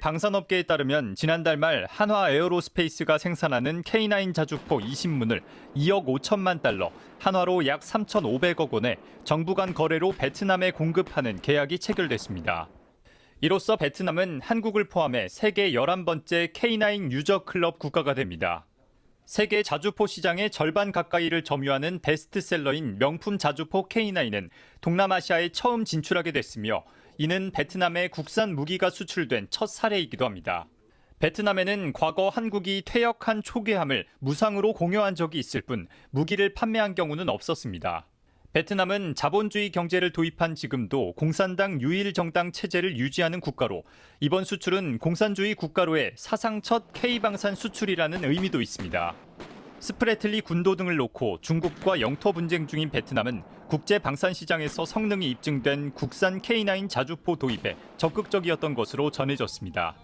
방산업계에 따르면 지난달 말 한화 에어로스페이스가 생산하는 K9 자주포 20문을 2억 5천만 달러, 한화로 약 3,500억 원에 정부 간 거래로 베트남에 공급하는 계약이 체결됐습니다. 이로써 베트남은 한국을 포함해 세계 11번째 K9 유저 클럽 국가가 됩니다. 세계 자주포 시장의 절반 가까이를 점유하는 베스트셀러인 명품 자주포 K9은 동남아시아에 처음 진출하게 됐으며 이는 베트남에 국산 무기가 수출된 첫 사례이기도 합니다. 베트남에는 과거 한국이 퇴역한 초계함을 무상으로 공여한 적이 있을 뿐 무기를 판매한 경우는 없었습니다. 베트남은 자본주의 경제를 도입한 지금도 공산당 유일 정당 체제를 유지하는 국가로 이번 수출은 공산주의 국가로의 사상 첫 K방산 수출이라는 의미도 있습니다. 스프레틀리 군도 등을 놓고 중국과 영토 분쟁 중인 베트남은 국제 방산 시장에서 성능이 입증된 국산 K9 자주포 도입에 적극적이었던 것으로 전해졌습니다.